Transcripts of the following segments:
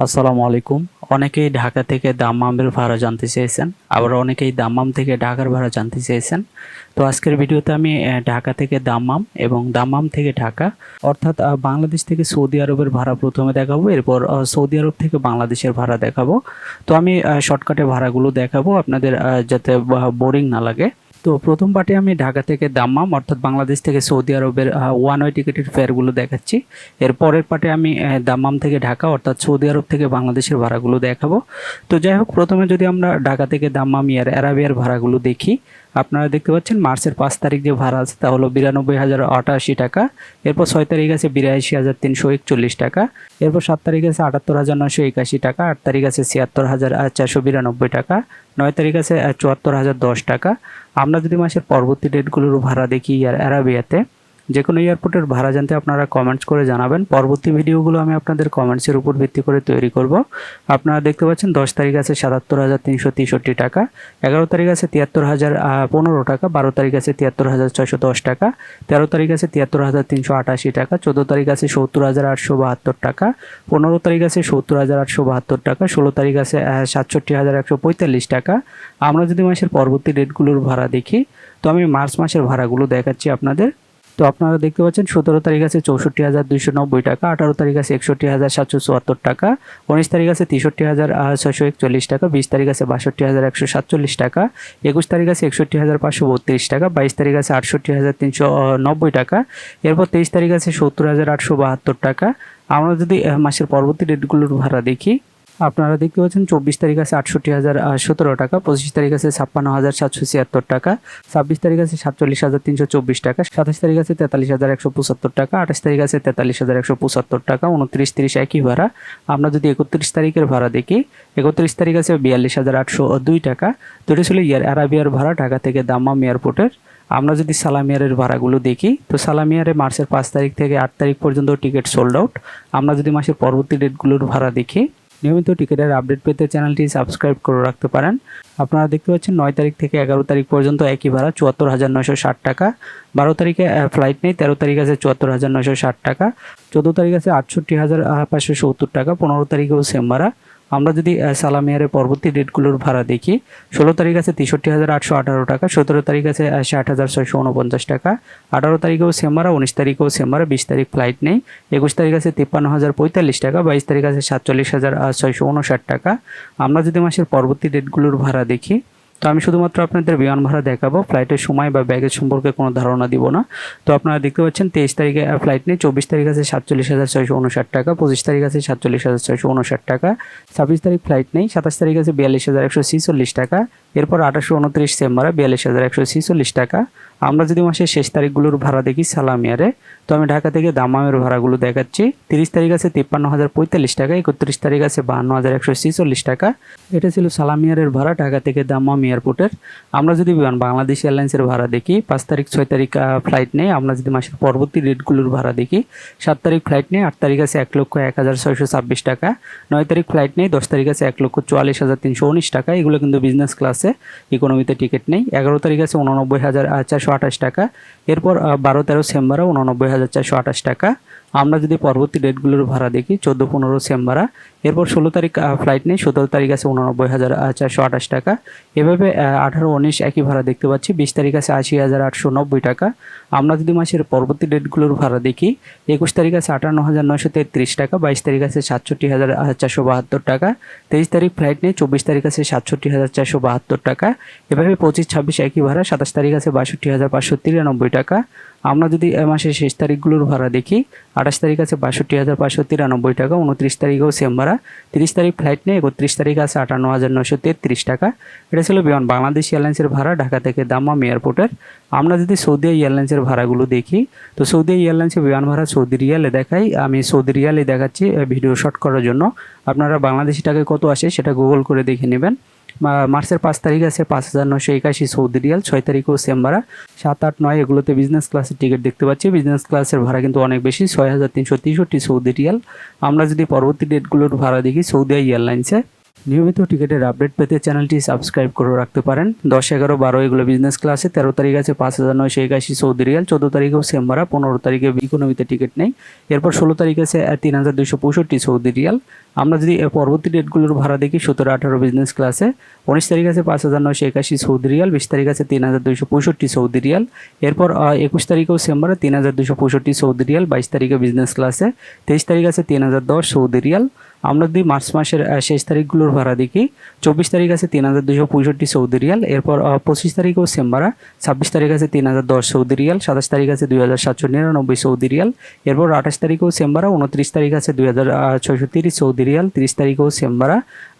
আসসালামু আলাইকুম। অনেকেই ঢাকা থেকে দাম্মামের ভাড়া জানতে চেয়েছেন, আবার অনেকেই দাম্মাম থেকে ঢাকার ভাড়া জানতে চেয়েছেন। তো আজকের ভিডিওতে আমি ঢাকা থেকে দাম্মাম এবং দাম্মাম থেকে ঢাকা, অর্থাৎ বাংলাদেশ থেকে সৌদি আরবের ভাড়া প্রথমে দেখাবো, এরপর সৌদি আরব থেকে বাংলাদেশের ভাড়া দেখাবো। তো আমি শর্টকাটে ভাড়াগুলো দেখাবো, আপনাদের যাতে বোরিং না লাগে। তো প্রথম পার্টে আমি ঢাকা থেকে দাম্মাম, অর্থাৎ বাংলাদেশ থেকে সৌদি আরবের ওয়ান ওয়ে টিকিটের ফেয়ারগুলো দেখাচ্ছি। এর পরের পার্টে আমি দাম্মাম থেকে ঢাকা, অর্থাৎ সৌদি আরব থেকে বাংলাদেশের ভাড়াগুলো দেখাবো। তো যাই হোক, প্রথমে যদি আমরা ঢাকা থেকে দাম্মাম ইয়ার অ্যারাবিয়ার ভাড়াগুলো দেখি আপনারা দেখতে পাচ্ছেন, মার্চের পাঁচ তারিখ যে ভাড়া আছে তা হলো বিরানব্বই হাজার আটাশি টাকা, এরপর ছয় তারিখ আছে বিরাশি হাজার তিনশো একচল্লিশ টাকা, এরপর সাত তারিখ আছে আটাত্তর হাজার নয়শো একাশি টাকা, আট তারিখ আছে ছিয়াত্তর হাজার চারশো বিরানব্বই টাকা, নয় তারিখ আছে চুয়াত্তর হাজার দশ টাকা। আমরা যদি মাসের পরবর্তী ডেটগুলোর ভাড়া দেখি ইয়ার অ্যারাবিয়াতে যে কোনো এয়ারপোর্টের ভাড়া জানতে আপনারা কমেন্টস করে জানাবেন। পরবর্তী ভিডিওগুলো আমি আপনাদের কমেন্টসের উপর ভিত্তি করে তৈরি করব। আপনারা দেখতে পাচ্ছেন, দশ তারিখ আছে সাতাত্তর হাজার তিনশো তেষট্টি টাকা, এগারো তারিখ আছে তিয়াত্তর হাজার পনেরো টাকা, বারো তারিখ আছে তিয়াত্তর হাজার ছয়শো দশ টাকা, তেরো তারিখ আছে তিয়াত্তর হাজার তিনশো আটাশি টাকা, চোদ্দ তারিখ আছে সত্তর হাজার আটশো বাহাত্তর টাকা, পনেরো তারিখ আছে সত্তর হাজার আটশো বাহাত্তর টাকা, ষোলো তারিখ আছে সাতষট্টি হাজার একশো পঁয়তাল্লিশ টাকা। আমরা যদি মাসের পরবর্তী ডেটগুলোর ভাড়া দেখি, তো আমি মার্চ মাসের ভাড়াগুলো দেখাচ্ছি আপনাদের। তো আপনারা দেখতে পাচ্ছেন সতেরো তারিখ আছে চৌষট্টি হাজার দুইশো নব্বই টাকা, আঠারো তারিখ আছে একষট্টি হাজার সাতশো চুয়াত্তর টাকা, উনিশ তারিখ আছে তেষট্টি হাজার ছয়শো একচল্লিশ টাকা, বিশ তারিখ আছে বাষট্টি হাজার একশো সাতচল্লিশ টাকা, একুশ তারিখ আছে একষট্টি হাজার পাঁচশো বত্রিশ টাকা, বাইশ তারিখ আছে আটষট্টি হাজার তিনশো নব্বই টাকা, এরপর তেইশ তারিখ আছে সত্তর হাজার আটশো বাহাত্তর টাকা। আমরা যদি মাসের পরবর্তী ডেটগুলোর ভাড়া দেখি আপনারা দেখতে পাচ্ছেন, চব্বিশ তারিখ আছে আটষট্টি হাজার সতেরো টাকা, পঁচিশ তারিখ আছে ছাপ্পান্ন হাজার সাতশো ছিয়াত্তর টাকা, ছাব্বিশ তারিখ আছে সাতচল্লিশ হাজার তিনশো চব্বিশ টাকা, সাতাশ তারিখ আছে তেতাল্লিশ হাজার একশো পঁচাত্তর টাকা, আঠাশ তারিখ আছে তেতাল্লিশ হাজার একশো পঁচাত্তর টাকা, উনত্রিশ তিরিশ একই ভাড়া। আমরা যদি একত্রিশ তারিখের ভাড়া দেখি, একত্রিশ তারিখ আছে বিয়াল্লিশ হাজার আটশো দুই টাকা। এটা ছিল ইয়ার অ্যারাবিয়ার ভাড়া, ঢাকা থেকে দাম্মাম এয়ারপোর্টের। আমরা যদি সালামিয়ারের ভাড়াগুলো দেখি, তো সালামিয়ারে মার্চের পাঁচ তারিখ থেকে আট তারিখ পর্যন্ত টিকিট সোল্ড আউট আমরা যদি মাসের পরবর্তী ডেটগুলোর ভাড়া দেখি নিয়মিত টিকিটের আপডেট পেতে চ্যানেলটি সাবস্ক্রাইব করে রাখতে পারেন। আপনারা দেখতে পাচ্ছেন নয় তারিখ থেকে এগারো তারিখ পর্যন্ত একই ভাড়া, চুয়াত্তর হাজার নয়শো ষাট টাকা। বারো তারিখে ফ্লাইট নেই, তেরো তারিখ আছে চুয়াত্তর হাজার নয়শো ষাট টাকা। চোদ্দ তারিখ আছে আটষট্টি হাজার পাঁচশো সত্তর টাকা। পনেরো তারিখেও সেম ভাড়া। আমরা যদি সালাম সালামিয়ারের পরবর্তী ডেটগুলোর ভাড়া দেখি, ষোলো তারিখ আছে তেষট্টি হাজার আটশো আঠারো টাকা, সতেরো তারিখ আছে ষাট হাজার ছয়শো উনপঞ্চাশ টাকা, আঠারো তারিখেও সেমারা উনিশ তারিখেও সেম্বারে বিশ তারিখ ফ্লাইট নেই, একুশ তারিখ আছে তিপ্পান্ন হাজার পঁয়তাল্লিশ টাকা, বাইশ তারিখ আছে সাতচল্লিশ হাজার ছয়শো উনষাট টাকা। আমরা যদি মাসের পরবর্তী ডেটগুলোর ভাড়া দেখি তো আমি শুধুমাত্র আপনাদের বিমান ভাড়া দেখাবো। ফ্লাইটের সময় বা ব্যাগেজ সম্পর্কে কোনো ধারণা দিব না। তো আপনারা দেখতে পাচ্ছেন, তেইশ তারিখে ফ্লাইট নেই চব্বিশ তারিখ আছে সাতচল্লিশ হাজার ছয়শো উনষাট টাকা, পঁচিশ তারিখ আছে সাতচল্লিশ হাজার ছয়শো উনষাট টাকা, ছাব্বিশ তারিখ ফ্লাইট নেই, সাতাশ তারিখ আছে বিয়াল্লিশ হাজার একশো ছিচল্লিশ টাকা, এরপর আঠাশশো উনত্রিশ সেম্বারে বিয়াল্লিশ হাজার একশো ছিচল্লিশ টাকা। আমরা যদি মাসের শেষ তারিখগুলোর ভাড়া দেখি সালামিয়ারে তো আমি ঢাকা থেকে দামামের ভাড়াগুলো দেখাচ্ছি। তিরিশ তারিখ আছে তিপ্পান্ন হাজার পঁয়তাল্লিশ টাকা, একত্রিশ তারিখ আছে বাহান্ন হাজার একশো ছিচল্লিশ টাকা। এটা ছিল সালামিয়ারের ভাড়া ঢাকা থেকে দামাম এয়ারপোর্টের। আমরা যদি বিমান বাংলাদেশ এয়ারলাইন্সের ভাড়া দেখি, পাঁচ তারিখ, ছয় তারিখ ফ্লাইট নেই। আমরা যদি মাসের পরবর্তী ডেটগুলোর ভাড়া দেখি, সাত তারিখ ফ্লাইট নেই, আট তারিখ আছে এক লক্ষ এক হাজার ছয়শো ছাব্বিশ টাকা। নয় তারিখ ফ্লাইট নেই, দশ তারিখ আছে এক লক্ষ চুয়াল্লিশ হাজার তিনশো উনিশ টাকা। এগুলো কিন্তু বিজনেস ক্লাসে ইকোনমিতে টিকিট নেই। এগারো তারিখ আছে উননব্বই হাজার চারশো আঠাশ টাকা। এরপর বারো তেরো সেম্বারে উননব্বই হাজার চারশো আঠাশ টাকা। আমরা যদি পরবর্তী ডেটগুলোর ভাড়া দেখি, চোদ্দ, পনেরো সেম্বারা, এরপর ষোলো তারিখ ফ্লাইট নেই, সতেরো তারিখ আছে উননব্বই হাজার চারশো আঠাশ টাকা। এভাবে আঠারো, উনিশ একই ভাড়া দেখতে পাচ্ছি, বিশ তারিখ আছে আশি হাজার আটশো নব্বই টাকা। আমরা যদি মাসের পরবর্তী ডেটগুলোর ভাড়া দেখি, একুশ তারিখ আছে আটান্ন হাজার নয়শো তেত্রিশ টাকা, বাইশ তারিখ আছে সাতষট্টি হাজার চারশো বাহাত্তর টাকা। তেইশ তারিখ ফ্লাইট নেই, চব্বিশ তারিখ আছে সাতষট্টি হাজার চারশো বাহাত্তর টাকা। এভাবে পঁচিশ, ছাব্বিশ একই ভাড়া, সাতাশ তারিখ আছে বাষট্টি হাজার পাঁচশো তিরানব্বই টাকা। আমরা যদি মাসের শেষ তারিখগুলোর ভাড়া দেখি আঠাশ তারিখ আছে বাষট্টি হাজার পাঁচশো তিরানব্বই টাকা, উনত্রিশ তারিখেও সেম ভাড়া। তিরিশ তারিখ ফ্লাইট নেই একত্রিশ তারিখ আছে আটান্ন হাজার নশো তেত্রিশ টাকা। এটা ছিল বিমান বাংলাদেশ এয়ারলাইন্সের ভাড়া, ঢাকা থেকে দাম্মাম এয়ারপোর্টের। আমরা যদি সৌদি এয়ারলাইন্সের ভাড়াগুলো দেখি, তো সৌদি এয়ারলাইন্সের বিমান ভাড়া সৌদি রিয়ালে দেখাই। আমি সৌদি রিয়ালে দেখাচ্ছি ভিডিও শট করার জন্য। আপনারা বাংলাদেশি টাকায় কত আসে সেটা গুগল করে দেখে নেবেন। মার্চের পাঁচ তারিখ আছে, পাঁচ হাজার নশো একাশি সৌদি রিয়াল, ছয় তারিখও সেম ভাড়া সাত আট নয়, এগুলোতে বিজনেস ক্লাসের টিকিট দেখতে পাচ্ছি। বিজনেস ক্লাসের ভাড়া কিন্তু অনেক বেশি, ছয় হাজার তিনশো তেষট্টি সৌদি রিয়াল। আমরা যদি পরবর্তী ডেটগুলোর ভাড়া দেখি, সৌদি এয়ারলাইন্সে নিয়মিত টিকিটের আপডেট পেতে চ্যানেলটি সাবস্ক্রাইব করে রাখতে পারেন। দশ, এগারো, বারো এগুলো বিজনেস ক্লাসে তেরো তারিখ আছে, পাঁচ হাজার নয়শো একাশি সৌদি রিয়াল, চোদ্দ তারিখেও সেম্বারা পনেরো তারিখে ইকোনমিতে টিকিট নেই। এরপর ষোলো তারিখ আছে তিন হাজার দুশো পঁয়ষট্টি সৌদি রিয়াল। আমরা যদি পরবর্তী ডেটগুলোর ভাড়া দেখি, সতেরো, আঠারো বিজনেস ক্লাসে উনিশ তারিখ আছে, পাঁচ হাজার নয়শো একাশি সৌদি রিয়াল, বিশ তারিখ আছে, তিন হাজার দুইশো পঁয়ষট্টি সৌদি রিয়াল। এরপর একুশ তারিখেও সেম্বারে তিন হাজার দুশো পঁয়ষট্টি সৌদি রিয়াল, বাইশ তারিখে বিজনেস ক্লাসে তেইশ তারিখ আছে, তিন হাজার দশ সৌদি রিয়াল। আমরা যদি মার্চ মাসের শেষ তারিখগুলোর ভাড়া দেখি। চব্বিশ তারিখ আছে তিন হাজার দুশো পঁয়ষট্টি সৌদি রিয়াল, এরপর পঁচিশ তারিখও সেম্বারা ছাব্বিশ তারিখ আছে তিন হাজার দশ সৌদি রিয়াল, সাতাশ তারিখ আছে দুই হাজার সাতশো নিরানব্বই সৌদি রিয়াল, এরপর আঠাশ তারিখেও সেম্বারা উনত্রিশ তারিখ আছে দুই হাজার ছয়শো তিরিশ সৌদি রিয়াল, তিরিশ তারিখেও সেম্বারা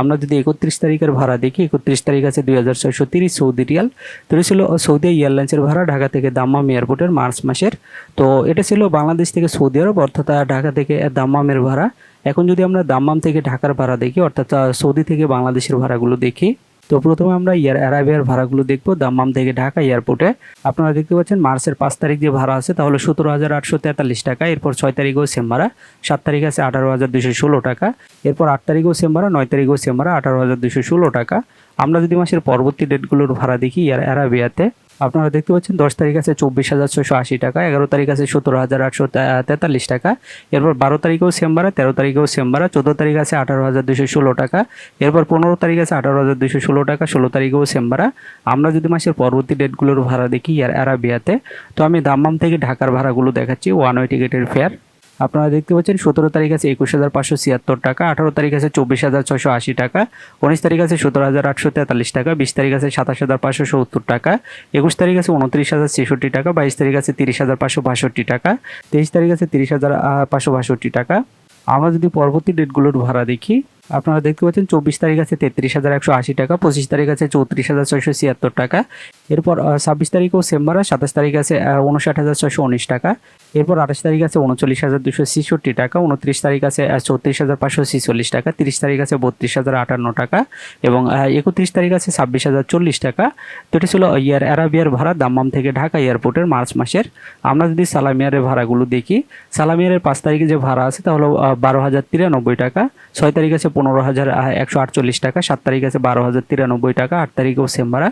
আমরা যদি একত্রিশ তারিখের ভাড়া দেখি, একত্রিশ তারিখ আছে দুই হাজার ছয়শো তিরিশ সৌদি রিয়াল। তো ছিল সৌদি এয়ারলাইন্সের ভাড়া, ঢাকা থেকে দাম্মাম এয়ারপোর্টের মার্চ মাসের তো এটা ছিল বাংলাদেশ থেকে সৌদি আরব, অর্থাৎ ঢাকা থেকে দাম্মামের ভাড়া। এখন যদি আমরা দাম্মাম থেকে ঢাকার ভাড়া দেখি, অর্থাৎ সৌদি থেকে বাংলাদেশের ভাড়াগুলো দেখি, তো প্রথমে আমরা এয়ার অ্যারাবিয়ার ভাড়াগুলো দেখব, দাম্মাম থেকে ঢাকা এয়ারপোর্টে। আপনারা দেখতে পাচ্ছেন মার্চের পাঁচ তারিখ যে ভাড়া আছে, তাহলে সতেরো হাজার আটশো তেতাল্লিশ টাকা, এরপর ছয় তারিখও সেম ভাড়া, সাত তারিখ আছে আঠারো হাজার দুশো ষোলো টাকা, এরপর আট তারিখও সেম ভাড়া, নয় তারিখও সেম ভাড়া, আঠারো হাজার দুশো ষোলো টাকা। আমরা যদি মাসের পরবর্তী ডেটগুলোর ভাড়া দেখি, এয়ার অ্যারাবিয়াতে আপনারা দেখতে পাচ্ছেন দশ তারিখ আছে চব্বিশ হাজার ছশো আশি টাকা, এগারো তারিখ আছে সতেরো হাজার আটশো তেতাল্লিশ টাকা, এরপর বারো তারিখেও সেম ভাড়া তেরো তারিখেও সেম ভাড়া চোদ্দ তারিখ আছে আঠারো হাজার দুশো ষোলো টাকা, এরপর পনেরো তারিখ আছে আঠারো হাজার দুশো ষোলো টাকা, ষোলো তারিখেও সেম ভাড়া আমরা যদি মাসের পরবর্তী ডেটগুলোর ভাড়া দেখি এরাবিয়াতে তো আমি দাম্মাম থেকে ঢাকার ভাড়াগুলো দেখাচ্ছি ওয়ান ওয়ে টিকিটের ফেয়ার আপনারা দেখতে পাচ্ছেন, সতেরো তারিখ আছে একুশ হাজার পাঁচশো ছিয়াত্তর টাকা, আঠারো তারিখ আছে চব্বিশ হাজার ছশো আশি টাকা, উনিশ তারিখ আছে সতেরো হাজার আটশো তেতাল্লিশ টাকা, বিশ তারিখ আছে সাতাশ হাজার পাঁচশো সত্তর টাকা, একুশ তারিখ আছে উনত্রিশ হাজার ছেষট্টি টাকা, বাইশ তারিখ আছে তিরিশ হাজার পাঁচশো বাষট্টি টাকা, তেইশ তারিখ আছে তিরিশ হাজার পাঁচশো বাষট্টি টাকা। আমরা যদি পরবর্তী ডেটগুলোর ভাড়া দেখি, আপনারা দেখতে পাচ্ছেন, চব্বিশ তারিখ আছে তেত্রিশ হাজার একশো আশি টাকা, পঁচিশ তারিখ আছে চৌত্রিশ হাজার ছয়শো ছিয়াত্তর টাকা। এরপর ছাব্বিশ তারিখও সেম ভাড়া সাতাশ তারিখ আছে উনষাট হাজার ছয়শো উনিশ টাকা। এরপর আঠাশ তারিখ আছে উনচল্লিশ হাজার দুশো ছেষট্টি টাকা, উনত্রিশ তারিখ আছে চৌত্রিশ হাজার পাঁচশো ছেচল্লিশ টাকা, তিরিশ তারিখ আছে বত্রিশ হাজার আটান্ন টাকা এবং একত্রিশ তারিখ আছে ছাব্বিশ হাজার চল্লিশ টাকা। তো এটা ছিল ইয়ার অ্যারাবিয়ার ভাড়া দাম্মাম থেকে ঢাকা এয়ারপোর্টের মার্চ মাসের। আমরা যদি সালামিয়ারের ভাড়াগুলো দেখি, সালামিয়ারের পাঁচ তারিখে যে ভাড়া আছে তাহলে বারো হাজার তিরানব্বই টাকা, ছয় তারিখ আছে পনেরো হাজার একশো আটচল্লিশ টাকা, সাত তারিখ আছে বারো হাজার তিরানব্বই টাকা, আট তারিখেও সেম ভাড়া।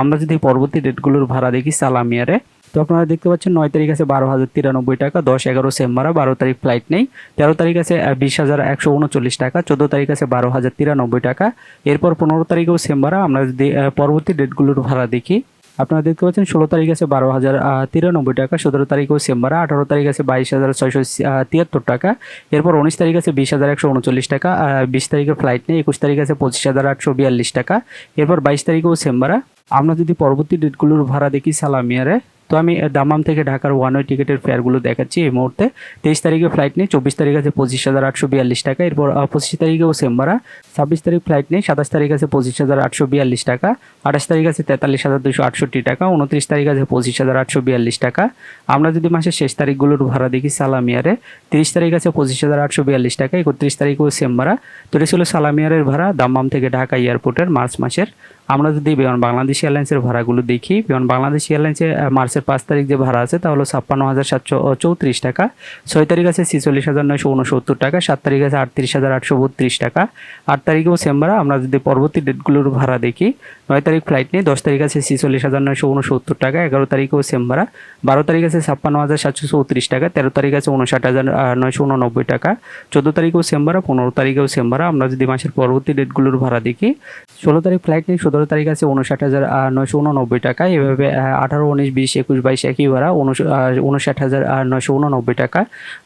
আমরা যদি পরবর্তী ডেটগুলোর ভাড়া দেখি সালামিয়ারে তো আপনারা দেখতে পাচ্ছেন নয় তারিখ আছে বারো হাজার তিরানব্বই টাকা, দশ এগারো সেম ভাড়া বারো তারিখ ফ্লাইট নেই। তেরো তারিখ আছে বিশ হাজার একশো উনচল্লিশ টাকা, চোদ্দ তারিখ আছে বারো হাজার তিরানব্বই টাকা। এরপর পনেরো তারিখেও সেম ভাড়া, আমরা যদি পরবর্তী ডেটগুলোর ভাড়া দেখি। আপনারা দেখতে পাচ্ছেন ষোলো তারিখ আছে বারো হাজার তিরানব্বই টাকা, সতেরো তারিখেও সেম ভাড়া, আঠারো তারিখ আছে বাইশ হাজার ছয়শো তিয়াত্তর টাকা। এরপর উনিশ তারিখ আছে বিশ হাজার একশো উনচল্লিশ টাকা বিশ তারিখের ফ্লাইট নেই, একুশ তারিখ আছে পঁচিশ হাজার আটশো বিয়াল্লিশ টাকা। এরপর বাইশ তারিখেও সেম ভাড়া। আমরা যদি পরবর্তী ডেটগুলোর ভাড়া দেখি সালামিয়ারে তো আমি দামাম থেকে ঢাকার ওয়ান ওয়ে টিকিটের ফেয়ারগুলো দেখাচ্ছি এই মুহূর্তে। তেইশ তারিখে ফ্লাইট নেই চব্বিশ তারিখ আছে পঁচিশ হাজার আটশো বিয়াল্লিশ টাকা। এরপর পঁচিশ তারিখেও সেম ভাড়া। ছাব্বিশ তারিখ ফ্লাইট নেই সাতাশ তারিখ আছে পঁচিশ হাজার আটশো বিয়াল্লিশ টাকা। আঠাশ তারিখ আছে তেতাল্লিশ হাজার দুশো আটষট্টি টাকা। উনত্রিশ তারিখ আছে পঁচিশ হাজার আটশো বিয়াল্লিশ টাকা। আমরা যদি মাসের শেষ তারিখগুলোর ভাড়া দেখি সালামিয়ারে তিরিশ তারিখ আছে পঁচিশ হাজার আটশো বিয়াল্লিশ টাকা একত্রিশ তারিখেও সেম ভাড়া। তো এটা ছিল সালামিয়ারের ভাড়া দাম্মাম থেকে ঢাকা এয়ারপোর্টের মার্চ মাসের। আমরা যদি বিমান বাংলাদেশ এয়ারলাইন্সের ভাড়াগুলো দেখি বিমান বাংলাদেশ এয়ারলাইন্সে আহ, মার্চের পাঁচ তারিখ যে ভাড়া আছে তা তাহলে ছাপ্পান্ন হাজার সাতশো চৌত্রিশ টাকা। ছয় তারিখ আছে ছিচল্লিশ হাজার নয়শো উনসত্তর টাকা, সাত তারিখ আছে আটত্রিশ হাজার আটশো বত্রিশ টাকা। আট তারিখেও সেম ভাড়া, আমরা যদি পরবর্তী ডেটগুলোর ভাড়া দেখি, নয় তারিখ ফ্লাইট নেই দশ তারিখ আছে ছিচল্লিশ হাজার নয়শো উনসত্তর টাকা, এগারো তারিখেও সেম ভাড়া। বারো তারিখ আছে ছাপ্পান্ন হাজার সাতশো চৌত্রিশ টাকা, তেরো তারিখ আছে উনষাট হাজার নয়শো উননব্বই টাকা। চোদ্দ তারিখেও সেম ভাড়া, পনেরো তারিখেও সেম ভাড়া, আমরা যদি মাসের পরবর্তী ডেটগুলোর ভাড়া দেখি, ষোলো তারিখ ফ্লাইট নেই সতেরো তারিখ আছে উনষাট হাজার নয়শো উননব্বই টাকা। এভাবে আঠারো, উনিশ, বিশ একুশ, বাইশ একই ভাড়া উনষাট হাজার নয়শো উননব্বই টাকা।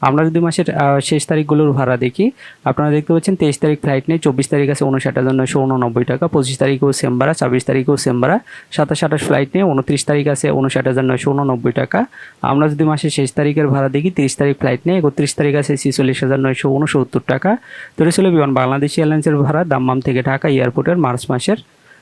আমরা যদি মাসের শেষ তারিখগুলোর ভাড়া দেখি, আপনারা দেখতে পাচ্ছেন তেইশ তারিখ ফ্লাইট নেই, চব্বিশ তারিখ আছে উনষাট হাজার নয়শো উননব্বই টাকা, পঁচিশ তারিখেও সেম ভাড়া, ছাব্বিশ তারিখেও সেম ভাড়া, সাতাশ, আঠাশ ফ্লাইট নেই, উনত্রিশ তারিখ আছে উনষাট হাজার নয়শো উননব্বই টাকা। আমরা যদি মাসের শেষ তারিখের ভাড়া দেখি, তিরিশ তারিখ ফ্লাইট নেই, একত্রিশ তারিখ আছে ছিচল্লিশ হাজার নয়শো উনসত্তর টাকা। তো ছিল বিমান বাংলাদেশ এয়ারলাইন্সের ভাড়া, দাম্মাম থেকে ঢাকা এয়ারপোর্টের মার্চ মাসের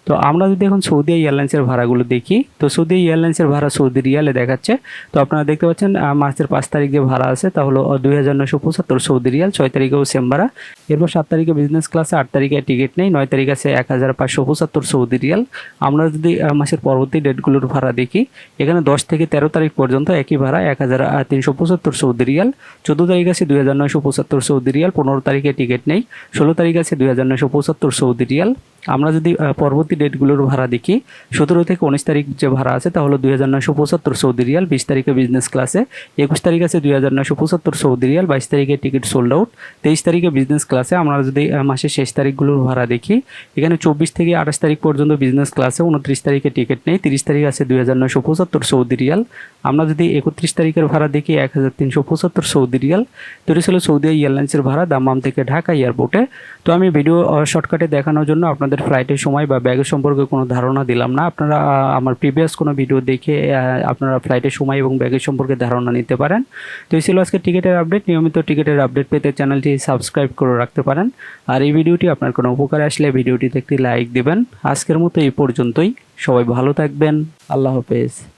তো আমরা যদি এখন সৌদি এয়ারলাইন্সের ভাড়াগুলো দেখি, তো সৌদি এয়ারলাইন্সের ভাড়া সৌদি রিয়ালে দেখাচ্ছে। তো আপনারা দেখতে পাচ্ছেন মার্চের পাঁচ তারিখ যে ভাড়া আছে, তা হলো দুই হাজার নশো পঁচাত্তর সৌদি রিয়াল, ছয় তারিখেও সেম ভাড়া এরপর সাত তারিখে বিজনেস ক্লাসে আট তারিখে টিকিট নেই, নয় তারিখ আছে এক হাজার পাঁচশো পঁচাত্তর সৌদি রিয়াল। আমরা যদি মাসের পরবর্তী ডেটগুলোর ভাড়া দেখি, এখানে দশ থেকে তেরো তারিখ পর্যন্ত একই ভাড়া, এক হাজার তিনশো পঁচাত্তর সৌদি রিয়াল। চোদ্দ তারিখ আছে দুই হাজার নয়শো পঁচাত্তর সৌদি রিয়াল, পনেরো তারিখে টিকিট নেই, ষোলো তারিখ আছে দুই হাজার নয়শো পঁচাত্তর সৌদি রিয়াল। আমরা যদি পরবর্তী ডেটগুলোর ভাড়া দেখি, সতেরো থেকে উনিশ তারিখ যে ভাড়া আছে, তা হলো দুই হাজার নয়শো পঁচাত্তর সৌদি রিয়াল, বিশ তারিখে বিজনেস ক্লাসে একুশ তারিখ আছে দুই হাজার নয়শো পঁচাত্তর সৌদি রিয়াল, বাইশ তারিখে টিকিট সোল্ড আউট তেইশ তারিখে বিজনেস ক্লাসে আমরা যদি মাসের শেষ তারিখগুলোর ভাড়া দেখি, এখানে চব্বিশ থেকে আঠাশ তারিখ পর্যন্ত বিজনেস ক্লাসে উনত্রিশ তারিখে টিকিট নেই, তিরিশ তারিখ আছে দুই হাজার নয়শো পঁচাত্তর সৌদি রিয়াল। আমরা যদি একত্রিশ তারিখের ভাড়া দেখি, এক হাজার তিনশো পঁচাত্তর সৌদি রিয়াল, তো এটা ছিল সৌদি এয়ারলাইন্সের ভাড়া দাম্মাম থেকে ঢাকা এয়ারপোর্টে। তো আমি ভিডিও শর্টকাটে দেখানোর জন্য আপনাদের ফ্লাইটের সময় বা ব্যাগের সম্পর্কে কোনো ধারণা দিলাম না। আপনারা, আমার প্রিভিয়াস কোনো ভিডিও দেখে আপনারা ফ্লাইটের সময় এবং ব্যাগের সম্পর্কে ধারণা নিতে পারেন। তো এই ছিল আজকে টিকিটের আপডেট নিয়মিত টিকিটের আপডেট পেতে চ্যানেলটি সাবস্ক্রাইব করে রাখতে পারেন। আর এই ভিডিওটি আপনার কোনো উপকার আসলে ভিডিওটিতে একটি লাইক দেবেন। আজকের মতো এই পর্যন্তই। সবাই ভালো থাকবেন। আল্লাহ হাফেজ।